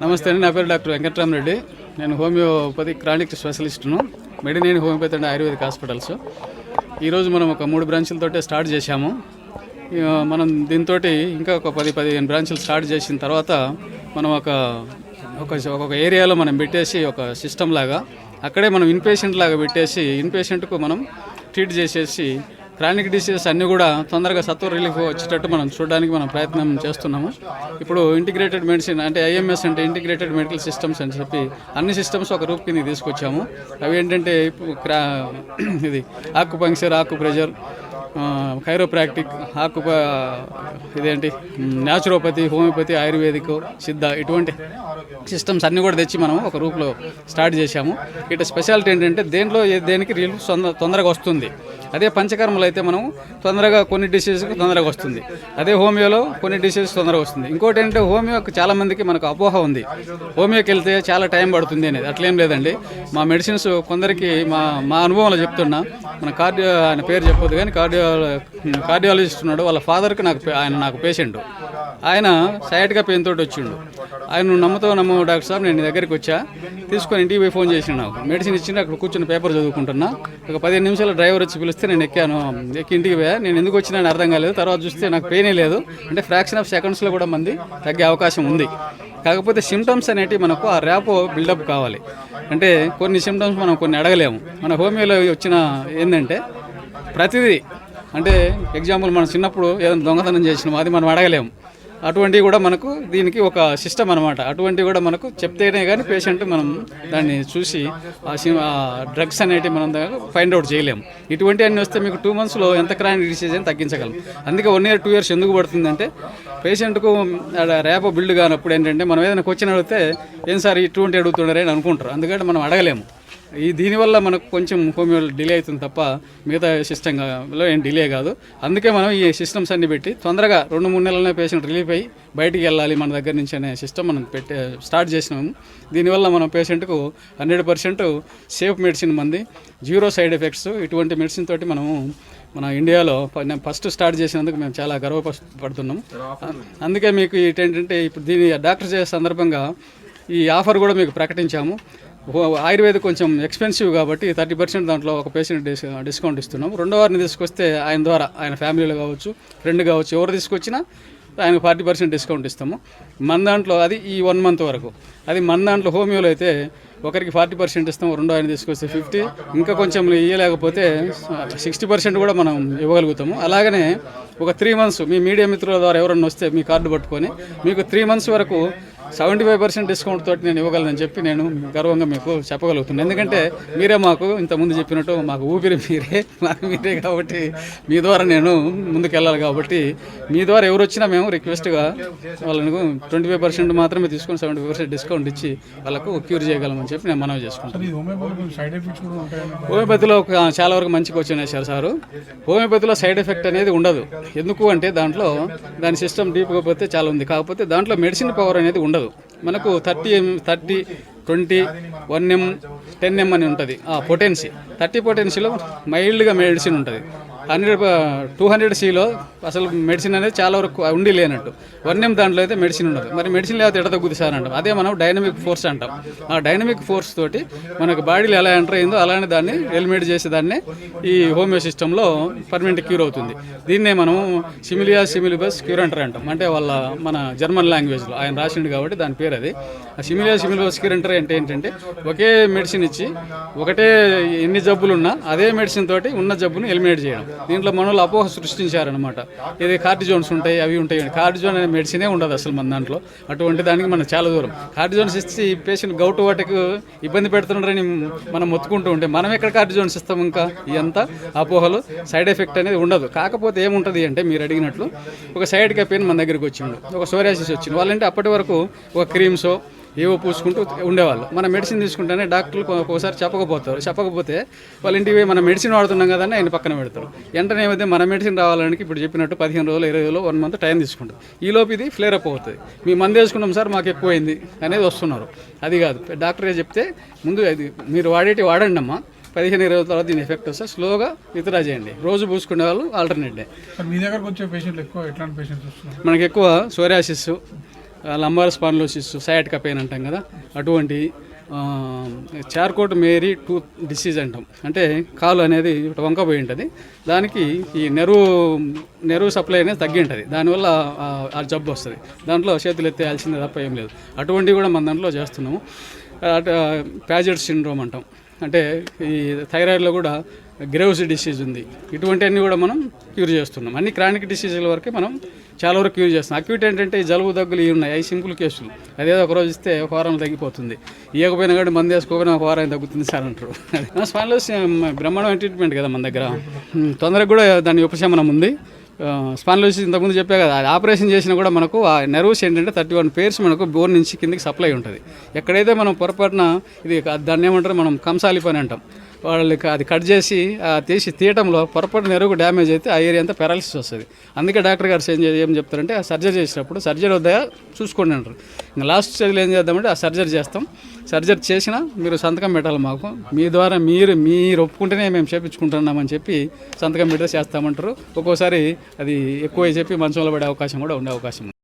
నమస్తే అండి నా పేరు డాక్టర్ వెంకట్రామరెడ్డి. నేను homeopathy chronic స్పెషలిస్టును. Medineni homeopathy and ayurvedic hospitals. ఈరోజు మనం ఒక మూడు బ్రాంచులతో స్టార్ట్ చేశాము. మనం దీంతో ఇంకా ఒక పది పదిహేను బ్రాంచులు స్టార్ట్ చేసిన తర్వాత మనం ఒక ఒక ఒక ఏరియాలో మనం పెట్టేసి ఒక సిస్టమ్ లాగా అక్కడే మనం ఇన్పేషెంట్ లాగా పెట్టేసి ఇన్పేషెంట్కు మనం ట్రీట్ చేసేసి క్రానిక్ డిసీజెస్ అన్నీ కూడా తొందరగా సత్వ రిలీఫ్ వచ్చేటట్టు మనం చూడడానికి మనం ప్రయత్నం చేస్తున్నాము. ఇప్పుడు ఇంటిగ్రేటెడ్ మెడిసిన్ అంటే ఐఎంఎస్ అంటే ఇంటిగ్రేటెడ్ మెడికల్ సిస్టమ్స్ అని చెప్పి అన్ని సిస్టమ్స్ ఒక రూప్ కింద తీసుకొచ్చాము. అవి ఏంటంటే ఇప్పుడు క్రా ఇది ఆకు పంక్చర్ ఆకు ప్రెజర్ కైరోప్రాక్టిక్ ఆకుప ఇదేంటి? న్యాచురోపతి హోమియోపతి ఆయుర్వేదిక్ సిద్ధ ఇటువంటి సిస్టమ్స్ అన్నీ కూడా తెచ్చి మనం ఒక రూపులో స్టార్ట్ చేశాము. ఇటు స్పెషాలిటీ ఏంటంటే దేంట్లో దేనికి రిలీఫ్ తొందర తొందరగా వస్తుంది. అదే పంచకర్మలు అయితే మనం తొందరగా కొన్ని డిసీజ్కి తొందరగా వస్తుంది. అదే హోమియోలో కొన్ని డిసీజ్ తొందరగా వస్తుంది. ఇంకోటి ఏంటంటే హోమియోకి చాలామందికి మనకు అపోహ ఉంది. హోమియోకి వెళ్తే చాలా టైం పడుతుంది అనేది. అట్లేం లేదండి. మా మెడిసిన్స్ కొందరికి మా మా అనుభవంలో చెప్తున్నా. మన కార్డియో ఆయన పేరు చెప్పొద్దు కానీ కార్డియో కార్డియాలజిస్ట్ ఉన్నాడు. వాళ్ళ ఫాదర్కి నాకు ఆయన నాకు పేషెంట్. ఆయన సైడ్గా పెయిన్ తోటి వచ్చిండు. ఆయన నువ్వు నమ్ముతావు నమ్మవు డాక్టర్ సాబ్ నేను దగ్గరికి వచ్చా. తీసుకొని ఇంటికి పోయి ఫోన్ చేసిన నాకు. మెడిసిన్ ఇచ్చిండు. అక్కడ కూర్చొని పేపర్ చదువుకుంటున్నా. ఒక పదిహేను నిమిషాలు డ్రైవర్ వచ్చి పిలిస్తే నేను ఎక్కాను. ఎక్కి ఇంటికి పోయా. నేను ఎందుకు వచ్చినా అని అర్థం కాలేదు. తర్వాత చూస్తే నాకు పెయినే లేదు. అంటే ఫ్రాక్షన్ ఆఫ్ సెకండ్స్లో కూడా మంది తగ్గే అవకాశం ఉంది. కాకపోతే సిమ్టమ్స్ అనేటివి మనకు ఆ ర్యాపో బిల్డప్ కావాలి. అంటే కొన్ని సిమ్టమ్స్ మనం కొన్ని అడగలేము. మన హోమియోలో వచ్చిన ఏంటంటే ప్రతిదీ అంటే ఎగ్జాంపుల్ మనం చిన్నప్పుడు ఏదైనా దొంగతనం చేసినాం అది మనం అడగలేము. అటువంటివి కూడా మనకు దీనికి ఒక సిస్టమ్ అనమాట అటువంటివి కూడా మనకు చెప్తేనే కానీ పేషెంట్ మనం దాన్ని చూసి ఆ డ్రగ్స్ అనేటివి మనం ఫైండ్ అవుట్ చేయలేము. ఇటువంటి అన్నీ వస్తే మీకు టూ మంత్స్లో ఎంత క్రానిక్ డిసీజ్ అని తగ్గించగలం. అందుకే వన్ ఇయర్ టూ ఇయర్స్ ఎందుకు పడుతుందంటే పేషెంట్కు రేపో బిల్డ్ కానప్పుడు ఏంటంటే మనం ఏదైనా క్వశ్చన్ అడిగితే ఏం సార్ ఇటువంటి అడుగుతున్నారని అని అనుకుంటారు. అందుకంటే మనం అడగలేము. ఈ దీనివల్ల మనకు కొంచెం హోమియో డిలే అవుతుంది తప్ప మిగతా సిస్టంలో ఏం డిలే కాదు. అందుకే మనం ఈ సిస్టమ్స్ అన్ని పెట్టి తొందరగా రెండు మూడు నెలలనే పేషెంట్ రిలీఫ్ అయ్యి బయటికి వెళ్ళాలి మన దగ్గర నుంచి అనే సిస్టమ్ మనం పెట్టే స్టార్ట్ చేసినాము. దీనివల్ల మనం పేషెంట్కు హండ్రెడ్ పర్సెంట్ సేఫ్ మెడిసిన్ మంది జీరో సైడ్ ఎఫెక్ట్స్ ఇటువంటి మెడిసిన్ తోటి మనము మన ఇండియాలో ఫస్ట్ స్టార్ట్ చేసినందుకు మేము చాలా గర్వపడుతున్నాం అందుకే మీకు ఏంటంటే ఇప్పుడు దీని డాక్టర్ చేసే సందర్భంగా ఈ ఆఫర్ కూడా మీకు ప్రకటించాము. ఆయుర్వేద కొంచెం ఎక్స్పెన్సివ్ కాబట్టి థర్టీ పర్సెంట్ దాంట్లో ఒక పేషెంట్ డిస్ డిస్కౌంట్ ఇస్తున్నాం రెండో వారిని తీసుకొస్తే ఆయన ద్వారా ఆయన ఫ్యామిలీలో కావచ్చు ఫ్రెండ్ కావచ్చు ఎవరు తీసుకొచ్చినా ఆయనకు ఫార్టీ పర్సెంట్ డిస్కౌంట్ ఇస్తాము. మన దాంట్లో అది ఈ వన్ మంత్ వరకు. అది మన దాంట్లో హోమియోలో అయితే ఒకరికి ఫార్టీ పర్సెంట్ ఇస్తాం రెండో ఆయన తీసుకొస్తే ఫిఫ్టీ ఇంకా కొంచెం ఇవ్వలేకపోతే సిక్స్టీ పర్సెంట్ కూడా మనం ఇవ్వగలుగుతాము. అలాగనే ఒక త్రీ మంత్స్ మీ మీడియా మిత్రుల ద్వారా ఎవరన్నా వస్తే మీ కార్డు పట్టుకొని మీకు త్రీ మంత్స్ వరకు సెవెంటీ ఫైవ్ పర్సెంట్ డిస్కౌంట్ తోటి నేను ఇవ్వగలనని చెప్పి నేను గర్వంగా మీకు చెప్పగలుగుతున్నాను ఎందుకంటే మీరే మాకు ఇంతకుముందు చెప్పినట్టు మాకు ఊపిరి మీరే మాకు మీరే కాబట్టి మీ ద్వారా నేను ముందుకు వెళ్ళాలి కాబట్టి మీ ద్వారా ఎవరు వచ్చినా మేము రిక్వెస్ట్గా వాళ్ళకు ట్వంటీ ఫైవ్ పర్సెంట్ మాత్రమే తీసుకొని సెవెంటీ ఫైవ్ పర్సెంట్ డిస్కౌంట్ ఇచ్చి వాళ్ళకు క్యూర్ చేయగలమని చెప్పి నేను మనవి చేసుకుంటాను హోమియోపతిలో ఒక చాలా వరకు మంచి క్వశ్చన్ వేశారు సారు. హోమియోపతిలో సైడ్ ఎఫెక్ట్ అనేది ఉండదు. ఎందుకు అంటే దాంట్లో దాని సిస్టమ్ డీప్గా పోతే చాలా ఉంది. కాకపోతే దాంట్లో మెడిసిన్ పవర్ అనేది ఉండదు. మనకు thirty M thirty twenty one M ten M అని ఉంటుంది. ఆ పొటెన్సీ. థర్టీ పొటెన్సీలో మైల్డ్గా మెడిసిన్ ఉంటుంది. హండ్రెడ్ టూ హండ్రెడ్ సీలో అసలు మెడిసిన్ అనేది చాలా వరకు ఉండి లేనట్టు. వన్ ఎం దాంట్లో అయితే మెడిసిన్ ఉండదు. మరి మెడిసిన్ లేకపోతే ఎడ తగ్గుతుంది సార్ అంటాం. అదే మనం డైనమిక్ ఫోర్స్ అంటాం. ఆ డైనమిక్ ఫోర్స్ తోటి మనకు బాడీలో ఎలా ఎంటర్ అయిందో అలానే దాన్ని ఎలిమినేట్ చేసే దాన్ని ఈ హోమియో సిస్టంలో పర్మనెంట్ క్యూర్ అవుతుంది. దీన్నే మనం సిమిలియా సిమిలిబస్ క్యూర్ అంటారు అంటాం. అంటే వాళ్ళ మన జర్మన్ లాంగ్వేజ్లో ఆయన రాసిండు కాబట్టి దాని పేరు అది. ఆ సిమిలియా సిమిలిబస్ క్యూర్ అంటారు అంటే ఏంటంటే ఒకే మెడిసిన్ ఇచ్చి ఒకటే ఎన్ని జబ్బులు ఉన్నా అదే మెడిసిన్ తోటి ఉన్న జబ్బును ఎలిమినేట్ చేయడం. దీంట్లో మనలో అపోహ సృష్టించారనమాట ఇది కార్డిజోన్స్ ఉంటాయి అవి ఉంటాయి. కార్డిజోన్ అనే మెడిసినే ఉండదు అసలు మన దాంట్లో. అటువంటి దానికి మనం చాలా దూరం. కార్డిజోన్స్ ఇచ్చి పేషెంట్ గౌటు వాటికి ఇబ్బంది పెడుతున్నారని మనం మొత్తుకుంటూ ఉంటే మనం ఎక్కడ కార్డిజోన్స్ ఇస్తాం ఇంకా? ఇదంతా అపోహలు సైడ్ ఎఫెక్ట్ అనేది ఉండదు. కాకపోతే ఏముంటుంది అంటే మీరు అడిగినట్లు ఒక సైడ్ పెయిన్ మన దగ్గరికి వచ్చిండు. ఒక సోరియాసిస్ వచ్చింది వాళ్ళంటే అప్పటి వరకు ఒక క్రీమ్సో ఏవో పూసుకుంటూ ఉండేవాళ్ళు. మన మెడిసిన్ తీసుకుంటేనే డాక్టర్లు ఒక్కోసారి చెప్పకపోతారు. చెప్పకపోతే వాళ్ళ ఇంటికి మన మెడిసిన్ వాడుతున్నాం కదని ఆయన పక్కన పెడతారు. వెంటనే ఏమైతే మన మెడిసిన్ రావాలని ఇప్పుడు చెప్పినట్టు పదిహేను రోజులు ఇరవై రోజులు వన్ మంత్ టైం తీసుకుంటారు. ఈ లోపు ఇది ఫ్లేర్ అప్ అవుతుంది. మీ మంది వేసుకున్నాం సార్ మాకు ఎక్కువైంది అనేది వస్తున్నారు. అది కాదు. డాక్టరే చెప్తే ముందు అది మీరు వాడేటి వాడండి అమ్మా. పదిహేను ఇరవై రోజుల తర్వాత దీని ఎఫెక్ట్ వస్తే స్లోగా విత్డ్రా చేయండి. రోజు పూసుకునే వాళ్ళు ఆల్టర్నేట్ డే. మీ దగ్గరకు వచ్చే పేషెంట్లు ఎక్కువ ఎట్లాంటి పేషెంట్స్ మనకి ఎక్కువ psoriasis lumbar spondylosis sciatica pain అంటాం కదా అటువంటి చార్కోట్ మేరీ టూత్ డిసీజ్ అంటాం. అంటే కాలు అనేది వంకపోయి ఉంటుంది. దానికి ఈ నెరువు నెరువు సప్లై అనేది తగ్గి ఉంటుంది. దానివల్ల ఆ, జబ్బు వస్తుంది. దాంట్లో చేతులు ఎత్తేయాల్సిందే తప్ప ఏం లేదు. అటువంటివి కూడా మన దాంట్లో చేస్తున్నాము. అటు ప్యాజెట్ సిండ్రోమ్ అంటాం. అంటే ఈ థైరాయిడ్లో కూడా గ్రేవ్స్ డిసీజ్ ఉంది. ఇటువంటివన్నీ కూడా మనం క్యూర్ చేస్తున్నాం. అన్ని క్రానిక్ డిసీజుల వరకే మనం చాలా వరకు క్యూర్ చేస్తున్నాం. అక్యూట్ ఏంటంటే జలుబు దగ్గులు ఇవి ఉన్నాయి. అవి సింపుల్ కేసులు. అదేదో ఒక రోజు ఇస్తే ఒక వారం తగ్గిపోతుంది. ఇవ్వకపోయినా కానీ మంది వేసుకోకపోయినా ఒక వారం తగ్గుతుంది సార్ అంటారు. స్పాన్లోస్ బ్రహ్మాండమైన ట్రీట్మెంట్ కదా మన దగ్గర. తొందరగా కూడా దాని ఉపశమనం ఉంది. స్పాన్లోసిస్ ఇంతకుముందు చెప్పా కదా అది ఆపరేషన్ చేసినా కూడా మనకు ఆ నెర్వ్స్ ఏంటంటే థర్టీ వన్ పేర్స్ మనకు బోన్ నుంచి కిందికి సప్లై ఉంటుంది. ఎక్కడైతే మనం పొరపాటున ఇది దాన్ని ఏమంటారు మనం కంసాలి పని అంటాం. వాళ్ళకి అది కట్ చేసి తీసి తీయటంలో పొరపాటు నెరుగు డ్యామేజ్ అయితే ఆ ఏరియా అంతా పెరాలిసిస్ వస్తుంది. అందుకే డాక్టర్ గారు ఏం ఏం చెప్తారంటే ఆ సర్జరీ చేసినప్పుడు సర్జరీ వద్ద చూసుకోండి అంటారు. ఇంకా లాస్ట్ స్టేజ్లో ఏం చేద్దామంటే ఆ సర్జరీ చేస్తాం. సర్జరీ చేసినా మీరు సంతకం పెట్టాలి మాకు. మీ ద్వారా మీరు మీరు ఒప్పుకుంటేనే మేము చేపించుకుంటున్నామని చెప్పి సంతకం పెడితే చేస్తామంటారు. ఒక్కోసారి అది ఎక్కువ చెప్పి మంచంలో పడే అవకాశం కూడా ఉండే అవకాశం